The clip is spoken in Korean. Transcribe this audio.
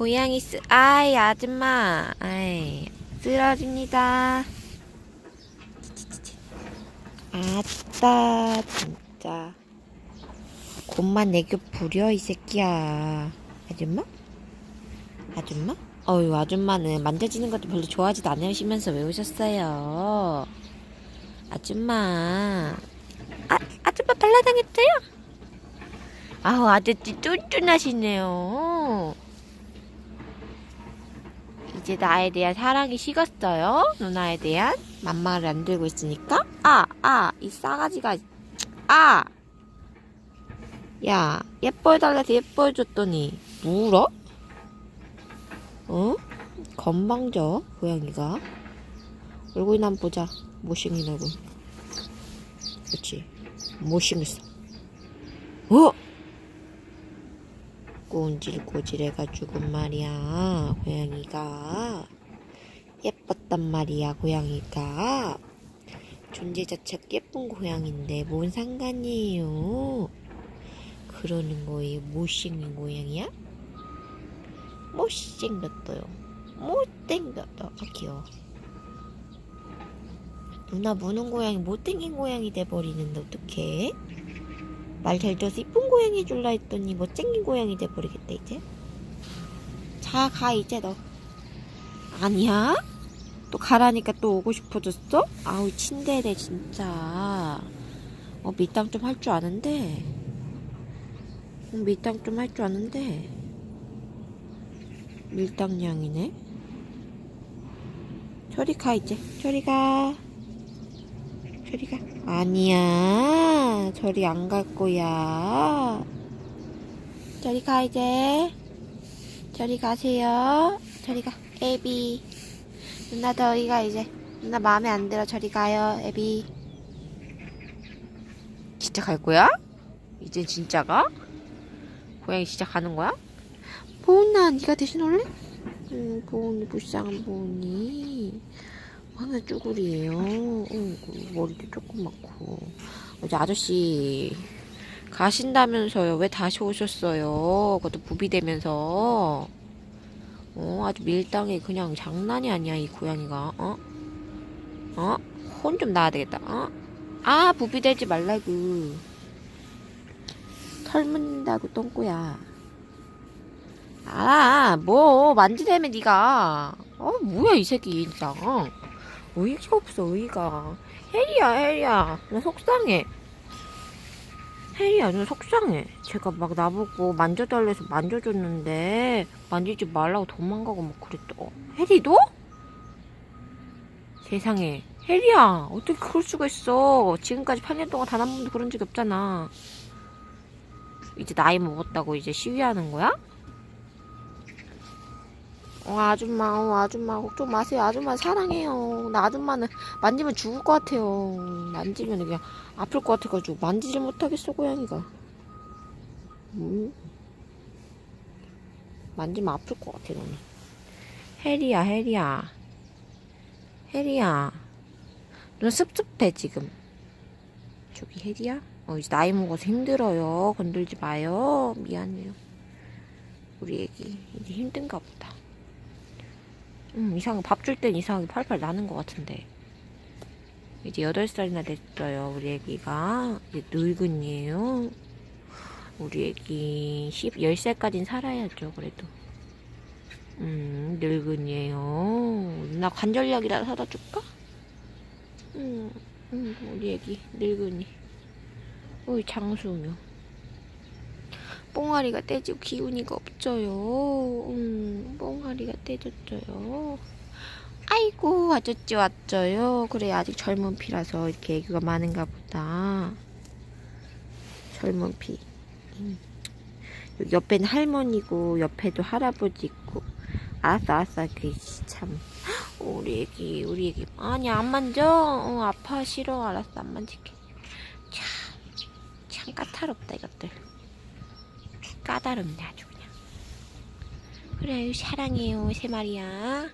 고양이 쓰, 아이, 아줌마. 아이, 쓰러집니다. 아따, 진짜. 곰만 내교 부려, 이 새끼야. 아줌마? 아줌마? 어유 아줌마는 만져지는 것도 별로 좋아하지도 않으시면서 왜 오셨어요? 아줌마. 아, 아줌마 발라당했어요? 아우, 아저씨 쫀쫀하시네요. 이제 나에 대한 사랑이 식었어요? 누나에 대한? 맘마를 안 들고 있으니까? 아, 아, 이 싸가지가, 아! 야, 예뻐해달라서 예뻐해줬더니, 물어? 어? 건방져, 고양이가. 얼굴이나 한번 보자. 못생긴 얼굴. 그렇지. 못생겼어. 어? 꼬운질꼬질해가지고 말이야 고양이가. 예뻤단 말이야 고양이가. 존재 자체가 예쁜 고양인데 뭔 상관이에요? 그러는 거예요. 못생긴 고양이야? 못생겼어요. 못생겼다. 아 귀여워. 누나 무는 고양이 못생긴 고양이 돼버리는데 어떡해? 말 잘 들어서 이쁜 고양이 줄라 했더니 못생긴 고양이 돼버리겠다 이제. 자 가 이제 너. 아니야? 또 가라니까 또 오고 싶어졌어? 아우 친데레 진짜. 어 밀당 좀 할 줄 아는데. 어, 밀당 좀 할 줄 아는데. 밀당냥이네. 저리 가 이제. 저리 가 저리 가. 아니야. 저리 안 갈 거야. 저리 가, 이제. 저리 가세요. 저리 가. 애비. 누나 저리 가, 이제. 누나 마음에 안 들어. 저리 가요, 애비. 진짜 갈 거야? 이제 진짜 가? 고양이 진짜 가는 거야? 보은아, 네가 대신 올래? 응, 보은이, 불쌍한 보은이. 하나 쭈구리예요. 어, 그 머리도 조그맣고. 어제 아저씨 가신다면서요. 왜 다시 오셨어요? 그것도 부비되면서. 어, 아주 밀당이 그냥 장난이 아니야, 이 고양이가. 어? 어? 혼 좀 나야 되겠다. 어? 아, 부비되지 말라고. 털 묻는다고 똥꼬야. 알아, 뭐 만지대면 네가. 어, 뭐야 이 새끼 진짜. 의의가 없어 의의가. 혜리야 혜리야. 나 속상해. 혜리야 나 속상해. 제가 막 나보고 만져달래서 만져줬는데 만지지 말라고 도망가고 막 그랬다 혜리도? 세상에. 혜리야 어떻게 그럴 수가 있어? 지금까지 8년 동안 단 한 번도 그런 적이 없잖아. 이제 나이 먹었다고 이제 시위하는 거야? 어, 아줌마, 어, 아줌마, 걱정 마세요. 아줌마 사랑해요. 나 아줌마는 만지면 죽을 것 같아요. 만지면 그냥 아플 것 같아가지고 만지질 못하겠어, 고양이가. 음? 만지면 아플 것 같아, 너는. 혜리야, 혜리야. 혜리야. 너 습습해, 지금. 저기 혜리야? 어, 이제 나이 먹어서 힘들어요. 건들지 마요. 미안해요. 우리 애기, 이제 힘든가 보다. 음, 이상, 밥 줄 땐 이상하게 팔팔 나는 것 같은데. 이제 8살이나 됐어요, 우리 애기가. 이제 늙은이에요. 우리 애기 10, 10살까진 살아야죠, 그래도. 음, 늙은이에요. 나 관절약이라 사다 줄까? 음, 음, 우리 애기, 늙은이. 우리 장수묘. 뽕아리가 떼지고 기운이가 없어요. 음, 뽕아리가 떼졌어요. 아이고, 아저씨 왔어요. 그래, 아직 젊은 피라서 이렇게 애교가 많은가 보다. 젊은 피. 음. 옆에는 할머니고, 옆에도 할아버지 있고. 알았어, 알았어. 그, 참. 우리 애기, 우리 애기. 아니, 안 만져. 어, 아파, 싫어. 알았어, 안 만질게. 참, 참 까탈없다, 이것들. 까다롭네 아주 그냥. 그래 사랑해요 세 마리야